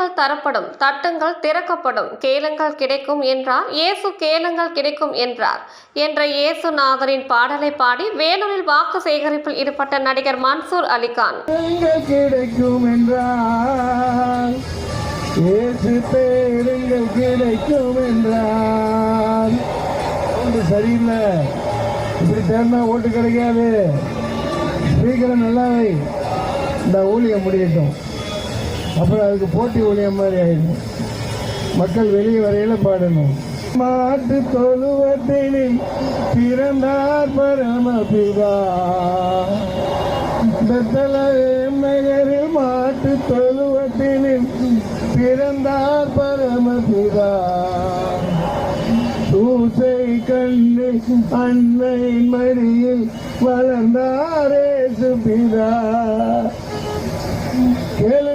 கேளுங்கள் தரப்படும் தட்டுங்கள் திறக்கப்படும் கேளுங்கள் கிடைக்கும் என்றார். இயேசு கேளுங்கள் கிடைக்கும் என்றார். என்ற இயேசுநாதரின் பாடலை பாடி வேலூரில் வாக்கு சேகரிப்பில் ஈடுபட்ட நடிகர் மன்சூர் அலிகான். கிடைக்கும் என்றார். இயேசு பேருங்கள் கிடைக்கும் என்றார். சரியில்லை. இப்படி தேர்ந்தா ஓட்டு கிடைக்காது. ஸ்பீக்கரை நல்லா இந்த ஊழியம் முடியட்டும். அப்புறம் அதுக்கு போட்டி ஒழிய மாதிரி ஆயிடும் மக்கள் வெளியே வரையில பாடணும். மாட்டு தொழுவத்தினில் பிறந்தார் பரமபிதா. நகரில் மாட்டு தொழுவத்தினில் பிறந்தார் பரமபிதா. தூசை கண்டு அன்னை மடியில் வளர்ந்தாரே சுபிதா கேளு